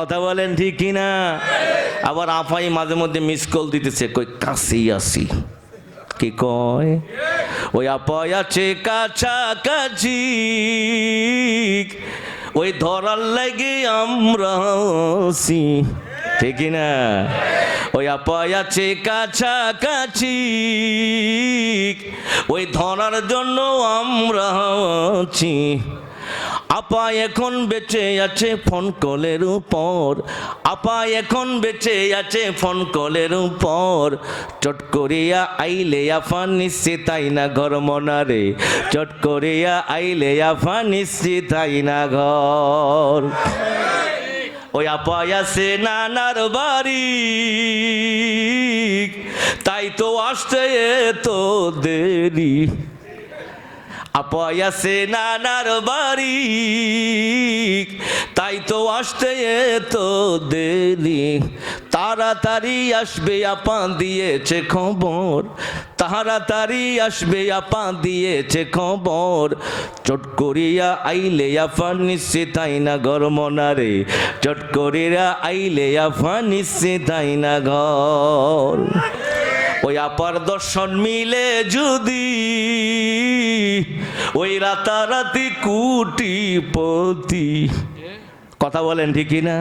কথা বলেন ঠিক কিনা? আবার আফাই মাঝে মধ্যে মিস কল দিতেছে, কই কাছেই আসি কি কয়? ওই আপাই আছে কাছাকাছি। ওই ধরার লাগে আমরা আসি ঠিক না ওই আপাই আছে কাছাকাছি। ওই ধরার জন্য আমরা আছি। আপা এখন বেঁচে আছে ফোন কলের উপর। আপা এখন বেঁচে আছে ফোন কলের উপর। চট করিয়া আইলে আফা নিশ্চিত তাই না ঘর মনারে। চট করিয়া আইলে আফা নিশ্চিত তাই না ঘর। ওই আপা আছে নানার বাড়ি। তাই তো আসতে তো দেরি। আপায় আছে নানার বাড়ি, তাই তো আসতে তো দেরি। তাড়াতাড়ি আসবে আপা দিয়েছে খবর, তাড়াতাড়ি আসবে আপা দিয়েছে খবর। চট করিয়া আইলে আফা নিশ্চিত তাই না ঘর মনারে, চট করিয়া আইলে আফা নিশ্চিত তাই না ঘর। ওই আপার দর্শন মিলে যদি ওই রাতারাতি কুটিপতি। কথা বলেন ঠিক না